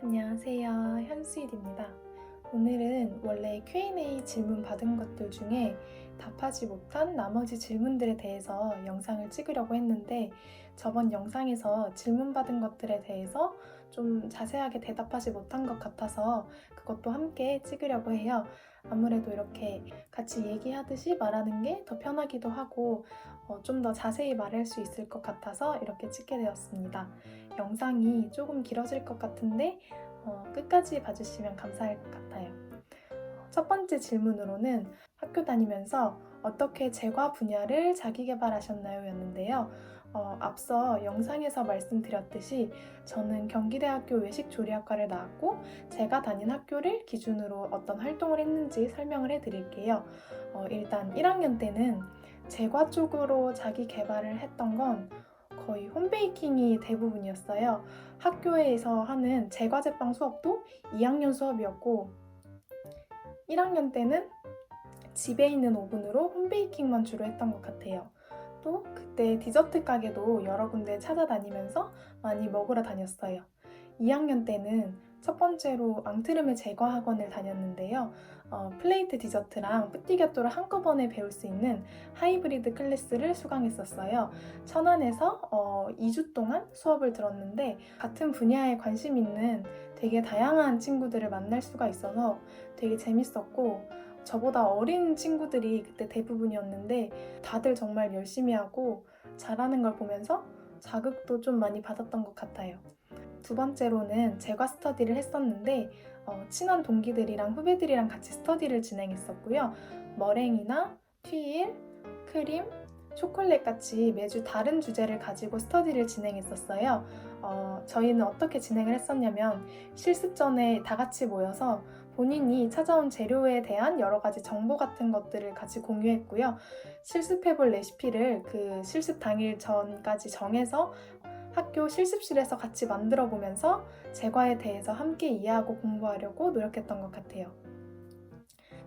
안녕하세요. 현수일입니다. 오늘은 원래 Q&A 질문 받은 것들 중에 답하지 못한 나머지 질문들에 대해서 영상을 찍으려고 했는데 저번 영상에서 질문 받은 것들에 대해서 좀 자세하게 대답하지 못한 것 같아서 그것도 함께 찍으려고 해요. 아무래도 이렇게 같이 얘기하듯이 말하는 게 더 편하기도 하고 어, 좀 더 자세히 말할 수 있을 것 같아서 이렇게 찍게 되었습니다. 영상이 조금 길어질 것 같은데 어, 끝까지 봐주시면 감사할 것 같아요. 첫 번째 질문으로는 학교 다니면서 어떻게 제과 분야를 자기 개발하셨나요? 였는데요. 어, 앞서 영상에서 말씀드렸듯이 저는 경기대학교 외식조리학과를 나왔고 제가 다닌 학교를 기준으로 어떤 활동을 했는지 설명을 해드릴게요. 어, 일단 1학년 때는 제과 쪽으로 자기 개발을 했던 건 거의 홈베이킹이 대부분이었어요. 학교에서 하는 제과 제빵 수업도 2학년 수업이었고 1학년 때는 집에 있는 오븐으로 홈베이킹만 주로 했던 것 같아요. 또 그때 디저트 가게도 여러 군데 찾아다니면서 많이 먹으러 다녔어요. 2학년 때는 첫 번째로 앙트르메 제과 학원을 다녔는데요. 어, 플레이트 디저트랑 뿌띠가또를 한꺼번에 배울 수 있는 하이브리드 클래스를 수강했었어요. 천안에서 어, 2주 동안 수업을 들었는데 같은 분야에 관심 있는 되게 다양한 친구들을 만날 수가 있어서 되게 재밌었고 저보다 어린 친구들이 그때 대부분이었는데 다들 정말 열심히 하고 잘하는 걸 보면서 자극도 좀 많이 받았던 것 같아요. 두 번째로는 제과 스터디를 했었는데 어, 친한 동기들이랑 후배들이랑 같이 스터디를 진행했었고요. 머랭이나 튀일, 크림, 초콜릿 같이 매주 다른 주제를 가지고 스터디를 진행했었어요. 어, 저희는 어떻게 진행을 했었냐면 실습 전에 다 같이 모여서 본인이 찾아온 재료에 대한 여러 가지 정보 같은 것들을 같이 공유했고요. 실습해볼 레시피를 그 실습 당일 전까지 정해서 학교 실습실에서 같이 만들어 보면서 제과에 대해서 함께 이해하고 공부하려고 노력했던 것 같아요.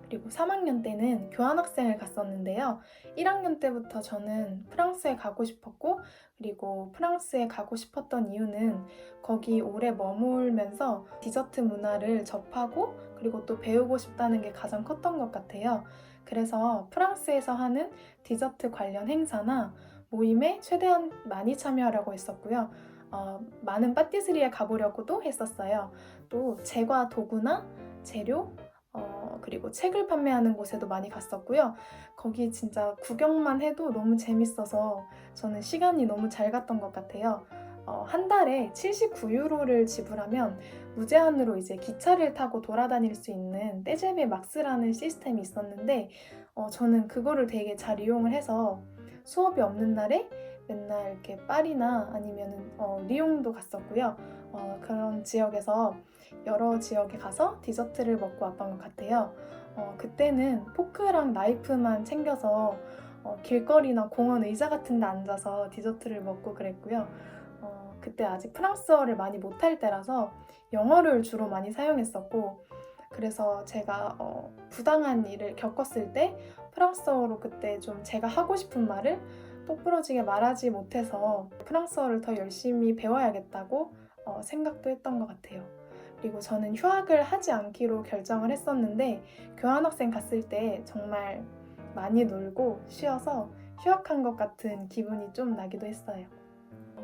그리고 3학년 때는 교환학생을 갔었는데요. 1학년 때부터 저는 프랑스에 가고 싶었고, 그리고 프랑스에 가고 싶었던 이유는 거기 오래 머물면서 디저트 문화를 접하고, 그리고 또 배우고 싶다는 게 가장 컸던 것 같아요. 그래서 프랑스에서 하는 디저트 관련 행사나 모임에 최대한 많이 참여하려고 했었고요. 어, 많은 파티스리에 가보려고도 했었어요. 또 제과 도구나 재료, 어, 그리고 책을 판매하는 곳에도 많이 갔었고요. 거기 진짜 구경만 해도 너무 재밌어서 저는 시간이 너무 잘 갔던 것 같아요. 어, 한 달에 79유로를 지불하면 무제한으로 이제 기차를 타고 돌아다닐 수 있는 떼제베 막스라는 시스템이 있었는데 어, 저는 그거를 되게 잘 이용을 해서 수업이 없는 날에 맨날 이렇게 파리나 아니면 어, 리옹도 갔었고요. 어, 그런 지역에서 여러 지역에 가서 디저트를 먹고 왔던 것 같아요. 어, 그때는 포크랑 나이프만 챙겨서 어, 길거리나 공원 의자 같은 데 앉아서 디저트를 먹고 그랬고요. 어, 그때 아직 프랑스어를 많이 못할 때라서 영어를 주로 많이 사용했었고 그래서 제가 어, 부당한 일을 겪었을 때 프랑스어로 그때 좀 제가 하고 싶은 말을 똑부러지게 말하지 못해서 프랑스어를 더 열심히 배워야겠다고 어, 생각도 했던 것 같아요. 그리고 저는 휴학을 하지 않기로 결정을 했었는데 교환학생 갔을 때 정말 많이 놀고 쉬어서 휴학한 것 같은 기분이 좀 나기도 했어요.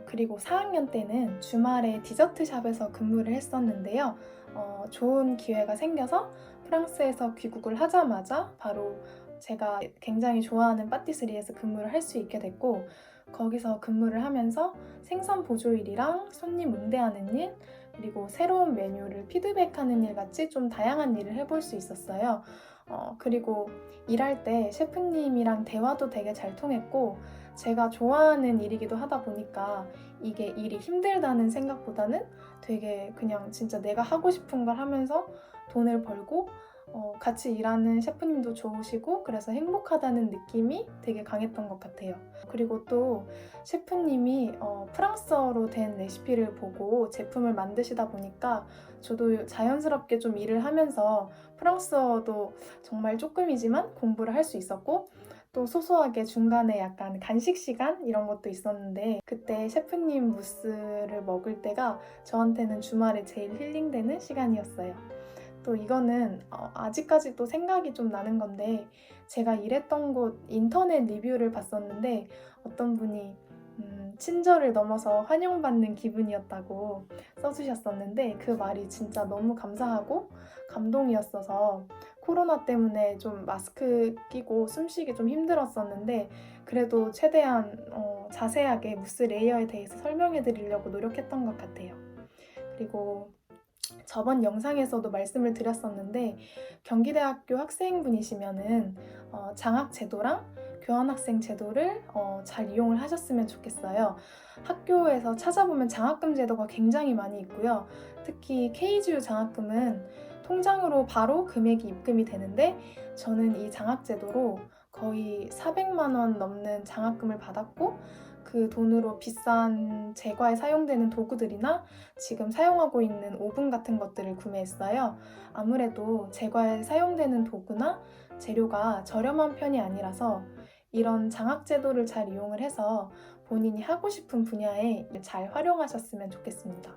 그리고 4학년 때는 주말에 디저트 샵에서 근무를 했었는데요. 어, 좋은 기회가 생겨서 프랑스에서 귀국을 하자마자 바로 제가 굉장히 좋아하는 파티스리에서 근무를 할 수 있게 됐고 거기서 근무를 하면서 생선 보조 일이랑 손님 응대하는 일 그리고 새로운 메뉴를 피드백하는 일 같이 좀 다양한 일을 해볼 수 있었어요. 어, 그리고 일할 때 셰프님이랑 대화도 되게 잘 통했고 제가 좋아하는 일이기도 하다 보니까 이게 일이 힘들다는 생각보다는 되게 그냥 진짜 내가 하고 싶은 걸 하면서 돈을 벌고 어, 같이 일하는 셰프님도 좋으시고 그래서 행복하다는 느낌이 되게 강했던 것 같아요. 그리고 또 셰프님이 어, 프랑스어로 된 레시피를 보고 제품을 만드시다 보니까 저도 자연스럽게 좀 일을 하면서 프랑스어도 정말 조금이지만 공부를 할 수 있었고 또 소소하게 중간에 약간 간식 시간 이런 것도 있었는데 그때 셰프님 무스를 먹을 때가 저한테는 주말에 제일 힐링되는 시간이었어요. 또 이거는 어, 아직까지도 생각이 좀 나는 건데 제가 일했던 곳 인터넷 리뷰를 봤었는데 어떤 분이 음, 친절을 넘어서 환영받는 기분이었다고 써주셨었는데 그 말이 진짜 너무 감사하고 감동이었어서 코로나 때문에 좀 마스크 끼고 숨쉬기 좀 힘들었었는데 그래도 최대한 어, 자세하게 무스 레이어에 대해서 설명해 드리려고 노력했던 것 같아요. 그리고 저번 영상에서도 말씀을 드렸었는데 경기대학교 학생분이시면은 어, 장학 제도랑 교환학생 제도를 어, 잘 이용을 하셨으면 좋겠어요. 학교에서 찾아보면 장학금 제도가 굉장히 많이 있고요. 특히 KGU 장학금은 통장으로 바로 금액이 입금이 되는데 저는 이 장학 제도로 거의 400만 원 넘는 장학금을 받았고 그 돈으로 비싼 제과에 사용되는 도구들이나 지금 사용하고 있는 오븐 같은 것들을 구매했어요. 아무래도 제과에 사용되는 도구나 재료가 저렴한 편이 아니라서 이런 장학 제도를 잘 이용을 해서 본인이 하고 싶은 분야에 잘 활용하셨으면 좋겠습니다.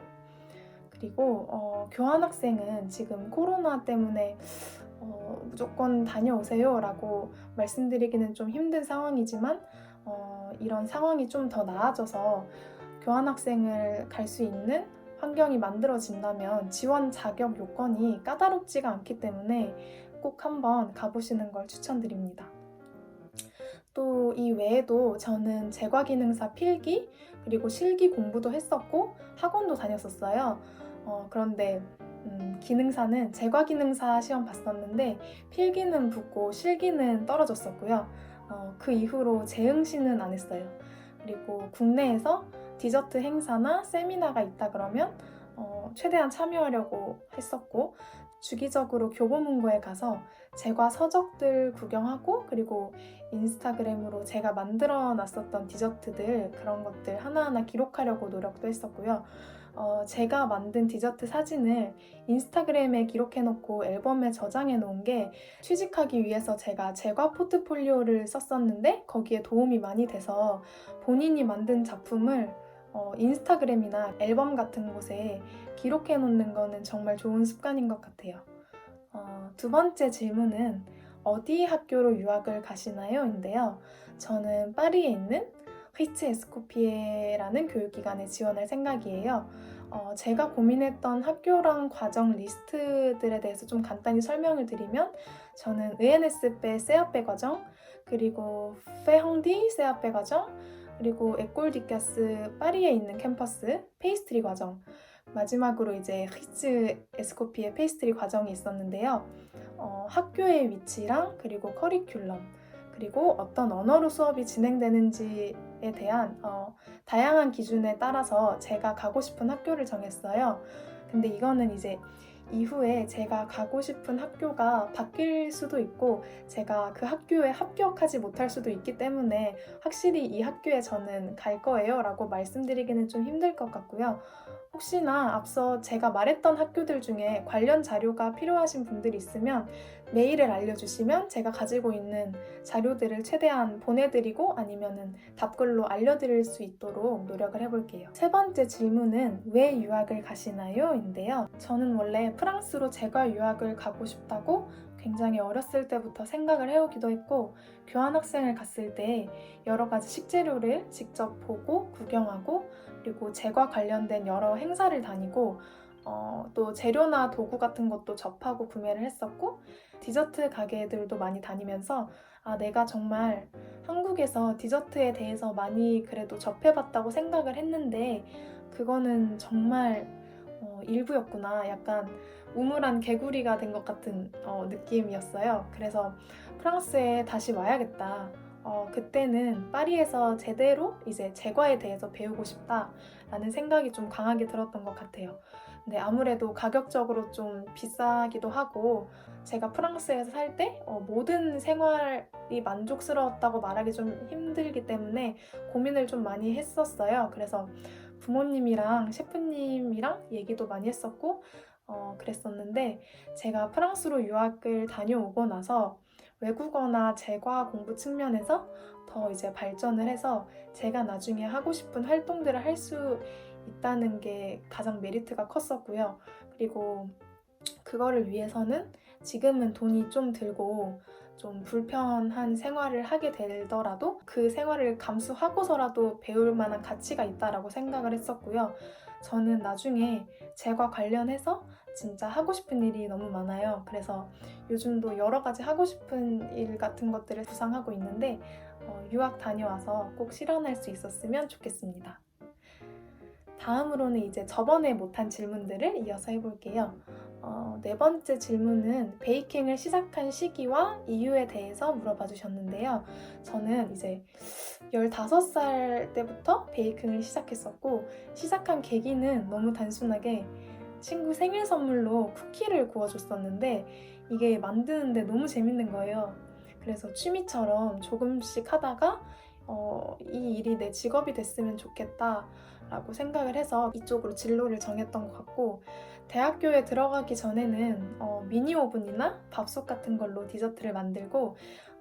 그리고 어, 교환학생은 지금 코로나 때문에 어, 무조건 다녀오세요라고 말씀드리기는 좀 힘든 상황이지만 어, 이런 상황이 좀 더 나아져서 교환학생을 갈 수 있는 환경이 만들어진다면 지원 자격 요건이 까다롭지가 않기 때문에 꼭 한번 가보시는 걸 추천드립니다. 또 이 외에도 저는 제과기능사 필기 그리고 실기 공부도 했었고 학원도 다녔었어요. 어, 그런데 음, 기능사는 제과기능사 시험 봤었는데 필기는 붙고 실기는 떨어졌었고요. 어, 그 이후로 재응시는 안 했어요. 그리고 국내에서 디저트 행사나 세미나가 있다 그러면 어, 최대한 참여하려고 했었고 주기적으로 교보문고에 가서 제과 서적들 구경하고 그리고 인스타그램으로 제가 만들어 놨었던 디저트들 그런 것들 하나하나 기록하려고 노력도 했었고요. 어, 제가 만든 디저트 사진을 인스타그램에 기록해놓고 앨범에 저장해 놓은 게 취직하기 위해서 제가 제과 포트폴리오를 썼었는데 거기에 도움이 많이 돼서 본인이 만든 작품을 어, 인스타그램이나 앨범 같은 곳에 기록해 놓는 거는 정말 좋은 습관인 것 같아요. 어, 두 번째 질문은 어디 학교로 유학을 가시나요? 인데요. 저는 파리에 있는 휘츠 에스코피에라는 교육기관에 지원할 생각이에요. 어, 제가 고민했던 학교랑 과정 리스트들에 대해서 좀 간단히 설명을 드리면 저는 ENS배 세아배 과정, 그리고 페헝디 세아배 과정, 그리고 에꼴디카스 파리에 있는 캠퍼스 페이스트리 과정, 마지막으로 이제 히츠 에스코피의 페이스트리 과정이 있었는데요. 어, 학교의 위치랑 그리고 커리큘럼 그리고 어떤 언어로 수업이 진행되는지에 대한 어, 다양한 기준에 따라서 제가 가고 싶은 학교를 정했어요. 근데 이거는 이제 이후에 제가 가고 싶은 학교가 바뀔 수도 있고 제가 그 학교에 합격하지 못할 수도 있기 때문에 확실히 이 학교에 저는 갈 거예요 라고 말씀드리기는 좀 힘들 것 같고요. 혹시나 앞서 제가 말했던 학교들 중에 관련 자료가 필요하신 분들이 있으면 메일을 알려주시면 제가 가지고 있는 자료들을 최대한 보내드리고 아니면은 답글로 알려드릴 수 있도록 노력을 해볼게요. 세 번째 질문은 왜 유학을 가시나요? 인데요. 저는 원래 프랑스로 제가 유학을 가고 싶다고 굉장히 어렸을 때부터 생각을 해오기도 했고 교환학생을 갔을 때 여러 가지 식재료를 직접 보고 구경하고 그리고 제과 관련된 여러 행사를 다니고 어, 또 재료나 도구 같은 것도 접하고 구매를 했었고 디저트 가게들도 많이 다니면서 아 내가 정말 한국에서 디저트에 대해서 많이 그래도 접해봤다고 생각을 했는데 그거는 정말 어, 일부였구나. 약간 우물한 개구리가 된 것 같은 어, 느낌이었어요. 그래서 프랑스에 다시 와야겠다. 어, 그때는 파리에서 제대로 이제 제과에 대해서 배우고 싶다라는 생각이 좀 강하게 들었던 것 같아요. 근데 아무래도 가격적으로 좀 비싸기도 하고 제가 프랑스에서 살때 어, 모든 생활이 만족스러웠다고 말하기 좀 힘들기 때문에 고민을 좀 많이 했었어요. 그래서 부모님이랑 셰프님이랑 얘기도 많이 했었고 어, 그랬었는데 제가 프랑스로 유학을 다녀오고 나서 외국어나 제과 공부 측면에서 더 이제 발전을 해서 제가 나중에 하고 싶은 활동들을 할 수 있다는 게 가장 메리트가 컸었고요. 그리고 그거를 위해서는 지금은 돈이 좀 들고 좀 불편한 생활을 하게 되더라도 그 생활을 감수하고서라도 배울 만한 가치가 있다라고 생각을 했었고요. 저는 나중에 제과 관련해서 진짜 하고 싶은 일이 너무 많아요. 그래서 요즘도 여러 가지 하고 싶은 일 같은 것들을 구상하고 있는데 어, 유학 다녀와서 꼭 실현할 수 있었으면 좋겠습니다. 다음으로는 이제 저번에 못한 질문들을 이어서 해볼게요. 어, 네 번째 질문은 베이킹을 시작한 시기와 이유에 대해서 물어봐 주셨는데요. 저는 이제 15살 때부터 베이킹을 시작했었고, 시작한 계기는 너무 단순하게 친구 생일 선물로 쿠키를 구워줬었는데, 이게 만드는데 너무 재밌는 거예요. 그래서 취미처럼 조금씩 하다가, 어, 이 일이 내 직업이 됐으면 좋겠다. 라고 생각을 해서 이쪽으로 진로를 정했던 것 같고 대학교에 들어가기 전에는 어, 미니 오븐이나 밥솥 같은 걸로 디저트를 만들고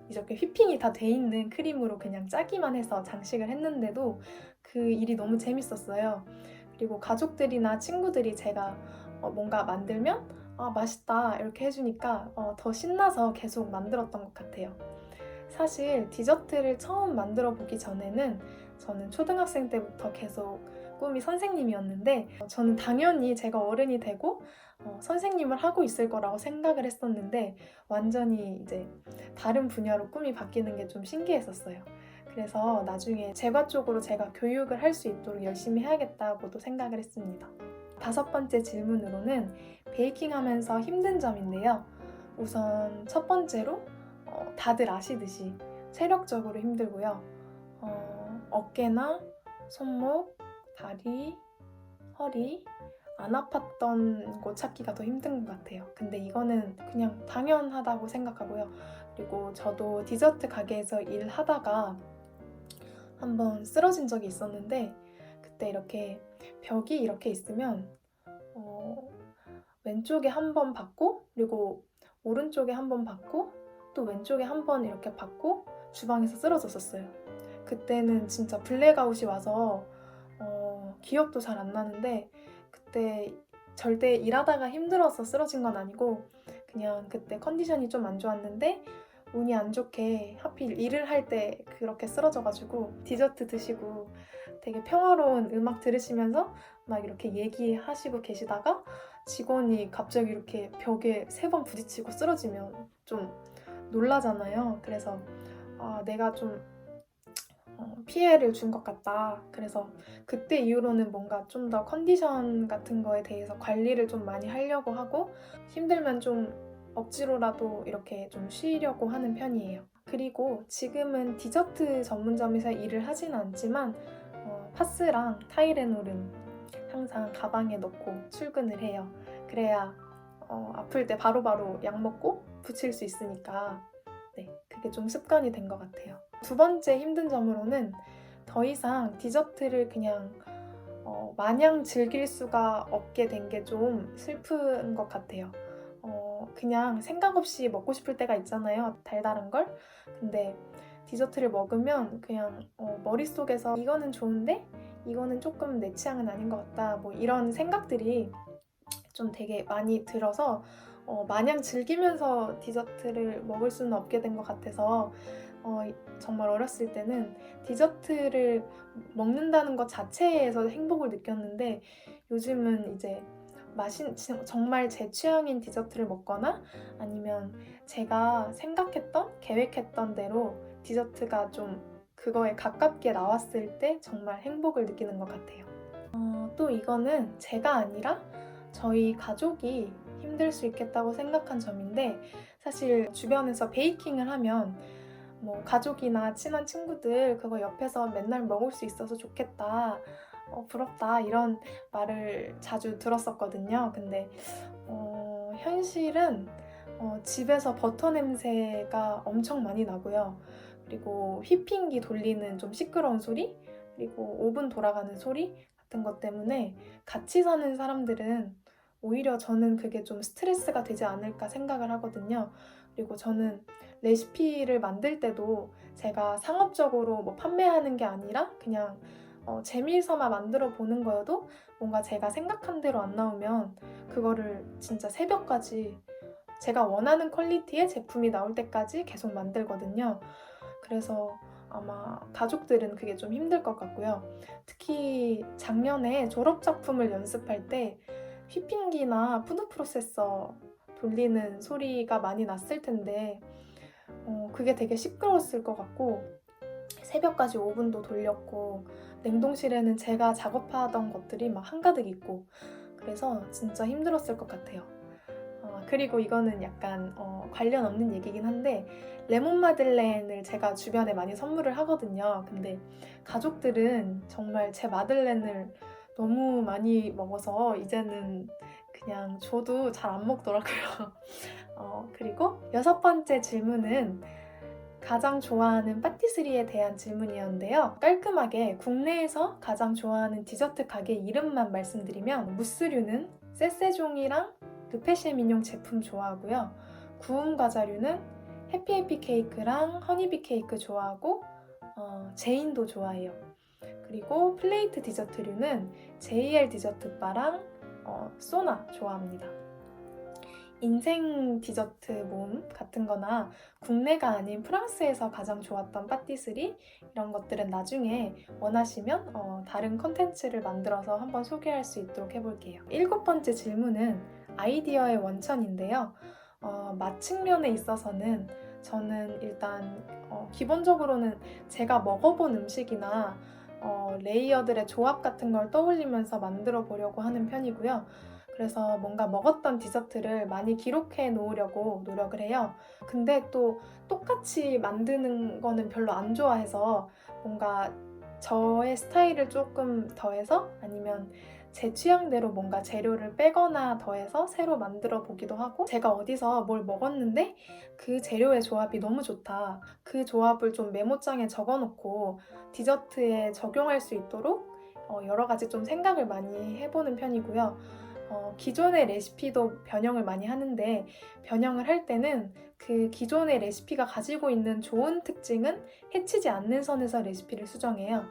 이렇게 휘핑이 다 돼 있는 크림으로 그냥 짜기만 해서 장식을 했는데도 그 일이 너무 재밌었어요. 그리고 가족들이나 친구들이 제가 어, 뭔가 만들면 아 맛있다 이렇게 해주니까 어, 더 신나서 계속 만들었던 것 같아요. 사실 디저트를 처음 만들어 보기 전에는 저는 초등학생 때부터 계속 꿈이 선생님이었는데 어, 저는 당연히 제가 어른이 되고 어, 선생님을 하고 있을 거라고 생각을 했었는데 완전히 이제 다른 분야로 꿈이 바뀌는 게 좀 신기했었어요. 그래서 나중에 제과 쪽으로 제가 교육을 할 수 있도록 열심히 해야겠다고도 생각을 했습니다. 다섯 번째 질문으로는 베이킹 하면서 힘든 점인데요. 우선 첫 번째로 어, 다들 아시듯이 체력적으로 힘들고요. 어, 어깨나 손목, 다리, 허리 안 아팠던 곳 찾기가 더 힘든 것 같아요. 근데 이거는 그냥 당연하다고 생각하고요. 그리고 저도 디저트 가게에서 일하다가 한번 쓰러진 적이 있었는데 그때 이렇게 벽이 이렇게 있으면 어, 왼쪽에 한 번 받고 그리고 오른쪽에 한 번 받고 또 왼쪽에 한 번 이렇게 받고 주방에서 쓰러졌었어요. 그때는 진짜 블랙아웃이 와서 어, 기억도 잘 안 나는데 그때 절대 일하다가 힘들어서 쓰러진 건 아니고 그냥 그때 컨디션이 좀 안 좋았는데 운이 안 좋게 하필 일을 할 때 그렇게 쓰러져가지고 디저트 드시고 되게 평화로운 음악 들으시면서 막 이렇게 얘기하시고 계시다가 직원이 갑자기 이렇게 벽에 세 번 부딪히고 쓰러지면 좀 놀라잖아요. 그래서 아, 내가 좀 어, 피해를 준 것 같다. 그래서 그때 이후로는 뭔가 좀 더 컨디션 같은 거에 대해서 관리를 좀 많이 하려고 하고 힘들면 좀 억지로라도 이렇게 좀 쉬려고 하는 편이에요. 그리고 지금은 디저트 전문점에서 일을 하진 않지만 어, 파스랑 타이레놀은 항상 가방에 넣고 출근을 해요. 그래야 어, 아플 때 바로바로 약 먹고 붙일 수 있으니까 네, 그게 좀 습관이 된 것 같아요. 두 번째 힘든 점으로는 더 이상 디저트를 그냥 어, 마냥 즐길 수가 없게 된 게 좀 슬픈 것 같아요. 어, 그냥 생각 없이 먹고 싶을 때가 있잖아요. 달달한 걸. 근데 디저트를 먹으면 그냥 어, 머릿속에서 이거는 좋은데 이거는 조금 내 취향은 아닌 것 같다. 뭐 이런 생각들이 좀 되게 많이 들어서 어, 마냥 즐기면서 디저트를 먹을 수는 없게 된 것 같아서 어, 정말 어렸을 때는 디저트를 먹는다는 것 자체에서 행복을 느꼈는데 요즘은 이제 맛인 정말 제 취향인 디저트를 먹거나 아니면 제가 생각했던 계획했던 대로 디저트가 좀 그거에 가깝게 나왔을 때 정말 행복을 느끼는 것 같아요. 어, 또 이거는 제가 아니라 저희 가족이 힘들 수 있겠다고 생각한 점인데 사실 주변에서 베이킹을 하면 뭐 가족이나 친한 친구들 그거 옆에서 맨날 먹을 수 있어서 좋겠다. 어, 부럽다 이런 말을 자주 들었었거든요. 근데 어, 현실은 어, 집에서 버터 냄새가 엄청 많이 나고요. 그리고 휘핑기 돌리는 좀 시끄러운 소리, 그리고 오븐 돌아가는 소리 같은 것 때문에 같이 사는 사람들은 오히려 저는 그게 좀 스트레스가 되지 않을까 생각을 하거든요. 그리고 저는 레시피를 만들 때도 제가 상업적으로 뭐 판매하는 게 아니라 그냥 어, 재미삼아 만들어 보는 거여도 뭔가 제가 생각한 대로 안 나오면 그거를 진짜 새벽까지 제가 원하는 퀄리티의 제품이 나올 때까지 계속 만들거든요. 그래서 아마 가족들은 그게 좀 힘들 것 같고요. 특히 작년에 졸업 작품을 연습할 때 휘핑기나 푸드 프로세서 돌리는 소리가 많이 났을 텐데 어, 그게 되게 시끄러웠을 것 같고 새벽까지 오븐도 돌렸고 냉동실에는 제가 작업하던 것들이 막 한가득 있고 그래서 진짜 힘들었을 것 같아요. 어, 그리고 이거는 약간 어, 관련 없는 얘기긴 한데 레몬 마들렌을 제가 주변에 많이 선물을 하거든요. 근데 가족들은 정말 제 마들렌을 너무 많이 먹어서 이제는 그냥 줘도 잘 안 먹더라고요. 어, 그리고 여섯 번째 질문은 가장 좋아하는 파티스리에 대한 질문이었는데요. 깔끔하게 국내에서 가장 좋아하는 디저트 가게 이름만 말씀드리면 무스류는 세세종이랑 르페쉐미뇽 제품 좋아하고요. 구운 과자류는 해피해피 케이크랑 허니비 케이크 좋아하고 어, 제인도 좋아해요. 그리고 플레이트 디저트류는 JL 디저트 바랑 어, 소나 좋아합니다. 인생 디저트 모음 같은 거나 국내가 아닌 프랑스에서 가장 좋았던 파티스리 이런 것들은 나중에 원하시면 어, 다른 컨텐츠를 만들어서 한번 소개할 수 있도록 해볼게요. 일곱 번째 질문은 아이디어의 원천인데요. 어, 맛 측면에 있어서는 저는 일단 어, 기본적으로는 제가 먹어본 음식이나 어, 레이어들의 조합 같은 걸 떠올리면서 만들어 보려고 하는 편이고요. 그래서 뭔가 먹었던 디저트를 많이 기록해 놓으려고 노력을 해요. 근데 또 똑같이 만드는 거는 별로 안 좋아해서 뭔가 저의 스타일을 조금 더해서 아니면 제 취향대로 뭔가 재료를 빼거나 더해서 새로 만들어 보기도 하고 제가 어디서 뭘 먹었는데 그 재료의 조합이 너무 좋다. 그 조합을 좀 메모장에 적어 놓고 디저트에 적용할 수 있도록 어, 여러 가지 좀 생각을 많이 해보는 편이고요. 어, 기존의 레시피도 변형을 많이 하는데 변형을 할 때는 그 기존의 레시피가 가지고 있는 좋은 특징은 해치지 않는 선에서 레시피를 수정해요.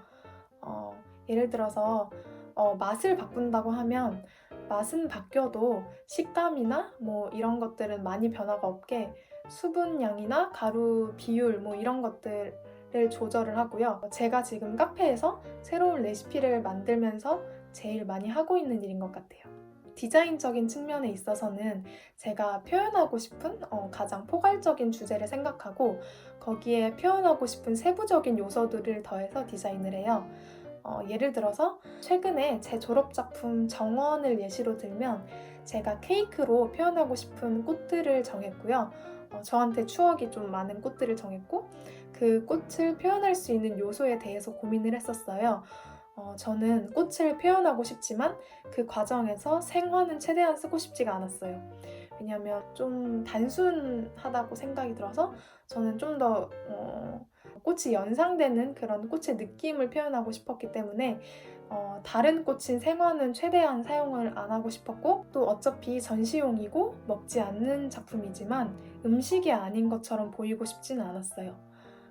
어, 예를 들어서 어, 맛을 바꾼다고 하면 맛은 바뀌어도 식감이나 뭐 이런 것들은 많이 변화가 없게 수분량이나 가루 비율 뭐 이런 것들을 조절을 하고요. 제가 지금 카페에서 새로운 레시피를 만들면서 제일 많이 하고 있는 일인 것 같아요. 디자인적인 측면에 있어서는 제가 표현하고 싶은 어, 가장 포괄적인 주제를 생각하고 거기에 표현하고 싶은 세부적인 요소들을 더해서 디자인을 해요. 어, 예를 들어서 최근에 제 졸업작품 정원을 예시로 들면 제가 케이크로 표현하고 싶은 꽃들을 정했고요. 어, 저한테 추억이 좀 많은 꽃들을 정했고 그 꽃을 표현할 수 있는 요소에 대해서 고민을 했었어요. 어, 저는 꽃을 표현하고 싶지만 그 과정에서 생화는 최대한 쓰고 싶지가 않았어요. 왜냐하면 좀 단순하다고 생각이 들어서 저는 좀더 어, 꽃이 연상되는 그런 꽃의 느낌을 표현하고 싶었기 때문에 어, 다른 꽃인 생화는 최대한 사용을 안 하고 싶었고 또 어차피 전시용이고 먹지 않는 작품이지만 음식이 아닌 것처럼 보이고 싶지는 않았어요.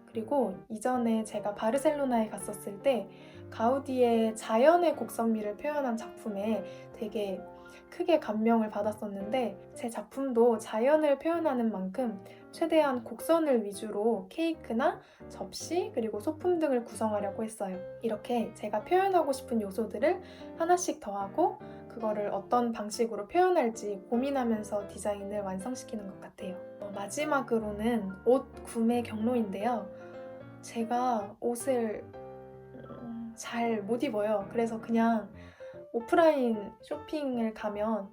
그리고 이전에 제가 바르셀로나에 갔었을 때 가우디의 자연의 곡선미를 표현한 작품에 되게 크게 감명을 받았었는데 제 작품도 자연을 표현하는 만큼 최대한 곡선을 위주로 케이크나 접시 그리고 소품 등을 구성하려고 했어요. 이렇게 제가 표현하고 싶은 요소들을 하나씩 더하고 그거를 어떤 방식으로 표현할지 고민하면서 디자인을 완성시키는 것 같아요. 어, 마지막으로는 옷 구매 경로인데요. 제가 옷을 음, 잘 못 입어요. 그래서 그냥 오프라인 쇼핑을 가면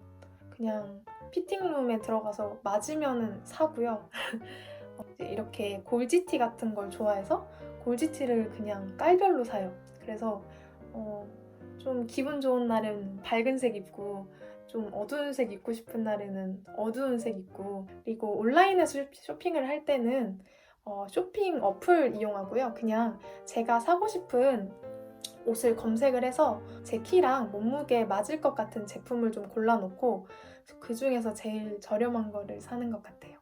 그냥 피팅룸에 들어가서 맞으면 사고요. 어, 이렇게 골지티 같은 걸 좋아해서 골지티를 그냥 깔별로 사요. 그래서 어, 좀 기분 좋은 날은 밝은 색 입고 좀 어두운 색 입고 싶은 날에는 어두운 색 입고 그리고 온라인에서 쇼핑을 할 때는 어, 쇼핑 어플 이용하고요. 그냥 제가 사고 싶은 옷을 검색을 해서 제 키랑 몸무게에 맞을 것 같은 제품을 좀 골라놓고 그 중에서 제일 저렴한 거를 사는 것 같아요.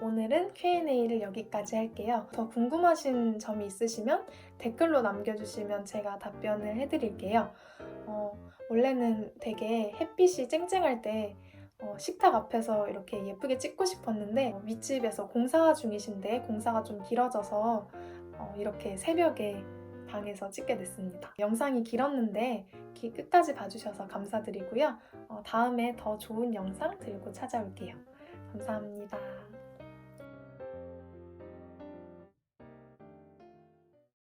오늘은 Q&A를 여기까지 할게요. 더 궁금하신 점이 있으시면 댓글로 남겨주시면 제가 답변을 해드릴게요. 어, 원래는 되게 햇빛이 쨍쨍할 때 어, 식탁 앞에서 이렇게 예쁘게 찍고 싶었는데 어, 윗집에서 공사 중이신데 공사가 좀 길어져서 어, 이렇게 새벽에 방에서 찍게 됐습니다. 영상이 길었는데 기- 끝까지 봐주셔서 감사드리고요. 어, 다음에 더 좋은 영상 들고 찾아올게요. 감사합니다.